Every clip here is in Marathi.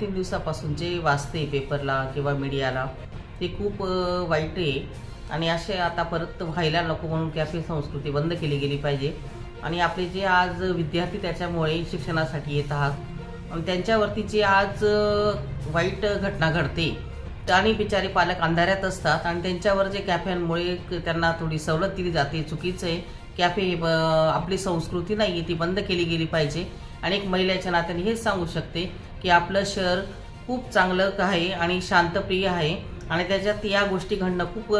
तीन दिवसापासून जे वाचते पेपरला किंवा मीडियाला ते खूप वाईट आहे. आणि असे आता परत व्हायला नको म्हणून कॅफे संस्कृती बंद केली गेली पाहिजे. आणि आपले जे आज विद्यार्थी त्याच्यामुळे शिक्षणासाठी येत आहात आणि त्यांच्यावरती जे आज वाईट घटना घडते आणि बिचारे पालक अंधाऱ्यात असतात आणि त्यांच्यावर जे कॅफ्यांमुळे त्यांना थोडी सवलत दिली जाते चुकीचं आहे. कॅफे हे ब- आपली संस्कृती नाही आहे ती बंद केली गेली पाहिजे. आणि एक महिलेच्या नात्याने हेच सांगू शकते की आपलं शहर खूप चांगलं आहे आणि शांतप्रिय आहे. आणि त्याच्यात या गोष्टी घडणं खूप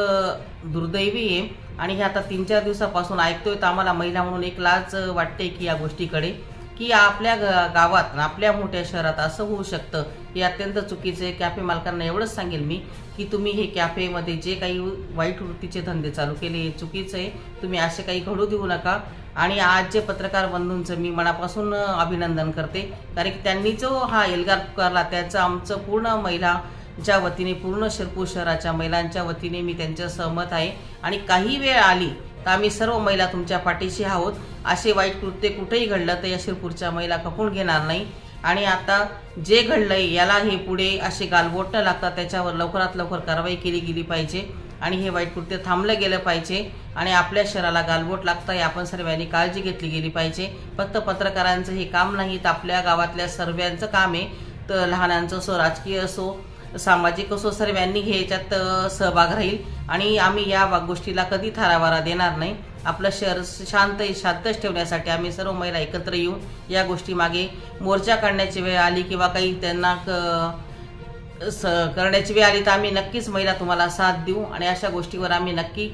दुर्दैवी आहे. आणि हे आता तीन चार दिवसापासून ऐकतोय तर आम्हाला महिला म्हणून एक लाज वाटते की या गोष्टीकडे. की आपल्या ग- गावात आपल्या मोठ्या शहरात असं होऊ शकतं हे अत्यंत चुकीचं आहे. कॅफे मालकांना एवढंच सांगेल मी की तुम्ही हे कॅफेमध्ये जे काही वाईट वृत्तीचे धंदे चालू केले हे चुकीचं आहे. तुम्ही असे काही घडू देऊ नका. आणि आज जे पत्रकार बंधूंचं मी मनापासून अभिनंदन करते. कारण की त्यांनी जो हा एल्गार पुकारला त्याचं आमचं पूर्ण महिलाच्या वतीने पूर्ण शिरपूर शहराच्या महिलांच्या वतीने मी त्यांच्या सहमत आहे. आणि काही वेळ आली तर आम्ही सर्व महिला तुमच्या पाठीशी आहोत. असे वाईट कृत्य कुठेही घडलं तर या शिरपूरच्या महिला खपून घेणार नाही. आणि आता जे घडलंय याला हे पुढे असे गालबोट न लागतात त्याच्यावर लवकरात लवकर कारवाई केली गेली पाहिजे. आणि हे वाईट कृत्य थांबलं गेलं पाहिजे. आणि आपल्या शहराला गालबोट लागतं हे आपण सर्वांनी काळजी घेतली गेली पाहिजे. फक्त पत्रकारांचं हे काम नाही तर आपल्या गावातल्या सर्वांचं काम आहे. तर लहानांचं असो राजकीय असो सामाजिक असो सर्वांनी हे याच्यात सहभाग राहील. आणि आम्ही या गोष्टीला कधी थारावारा देणार नाही. आपलं शहर शांत शांतच ठेवण्यासाठी आम्ही सर्व महिला एकत्र येऊन या गोष्टी मागे मोर्चा काढण्याची वेळ आली किंवा काही त्यांना क- स करण्याची वेळ आली तर आम्ही नक्कीच महिला तुम्हाला साथ देऊ. आणि अशा गोष्टीवर आम्ही नक्की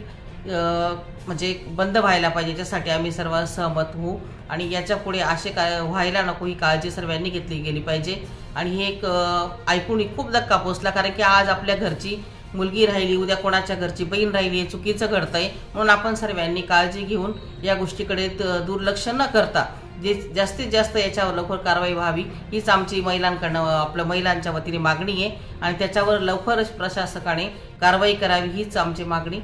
म्हणजे बंद व्हायला पाहिजे याच्यासाठी आम्ही सर्व सहमत होऊ. आणि याच्यापुढे असे काय व्हायला नको ही काळजी सर्वांनी घेतली गेली पाहिजे. आणि हे एक ऐकून खूप धक्का पोचला कारण की आज आपल्या घरची मुलगी राहिली उद्या कोणाच्या घरची बहीण राहिली हे चुकीचं घडतंय. म्हणून आपण सर्वांनी काळजी घेऊन या गोष्टीकडे त- दुर्लक्ष न करता जे जास्तीत जास्त याच्यावर लवकर कारवाई व्हावी हीच आमची महिलांकडनं आपल्या महिलांच्या वतीने मागणी आहे. आणि त्याच्यावर लवकरच प्रशासकाने कारवाई करावी हीच आमची मागणी.